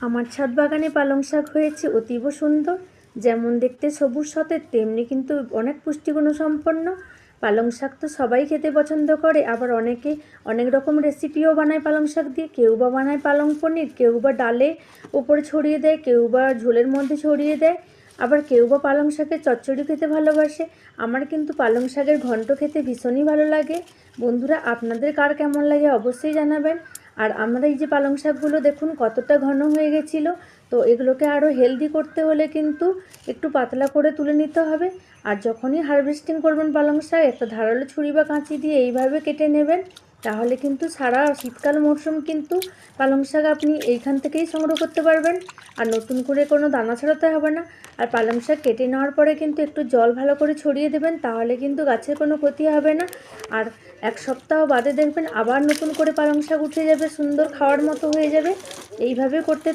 আমার ছাদ বাগানে পালং শাক হয়েছে, অতীব সুন্দর। যেমন দেখতে সবুজ সতেজ, তেমনি কিন্তু অনেক পুষ্টিগুণ সম্পন্ন। পালং শাক তো সবাই খেতে পছন্দ করে, আবার অনেকে অনেক রকম রেসিপিও বানায় পালং শাক দিয়ে। কেউ বা বানায় পালং পনির, কেউ বা ডালে ওপরে ছড়িয়ে দেয়, কেউ বা ঝোলের মধ্যে ছড়িয়ে দেয়। আবার কেউ বা পালং শাকের চচ্চড়ি খেতে ভালোবাসে। আমার কিন্তু পালং শাকের ঘন্ট খেতে ভীষণই ভালো লাগে। বন্ধুরা, আপনাদের কার কেমন লাগে অবশ্যই জানাবেন। আর আমরা এই যে পালং শাকগুলো দেখুন কতটা ঘন হয়ে গেছিল, তো এগুলোকে আরও হেলদি করতে হলে কিন্তু একটু পাতলা করে তুলে নিতে হবে। আর যখনই হারভেস্টিং করবেন পালং শাক, একটা ধারালো ছুরি বা কাঁচি দিয়ে এইভাবে কেটে নেবেন। তাহলে কিন্তু সারা শীতকাল মরশুম কিন্তু পালং শাক আপনি এইখান থেকেই সংগ্রহ করতে পারবেন। আর নতুন করে কোনো দানা ছড়াতে হবে না। আর পালং শাক কেটে নেওয়ার পরে কিন্তু একটু জল ভালো করে ছড়িয়ে দেবেন, তাহলে কিন্তু গাছের কোনো ক্ষতি হবে না। আর এক সপ্তাহ বাদে দেখবেন আবার নতুন করে পালং শাক উঠে যাবে, সুন্দর খাওয়ার মতো হয়ে যাবে। এইভাবে করতে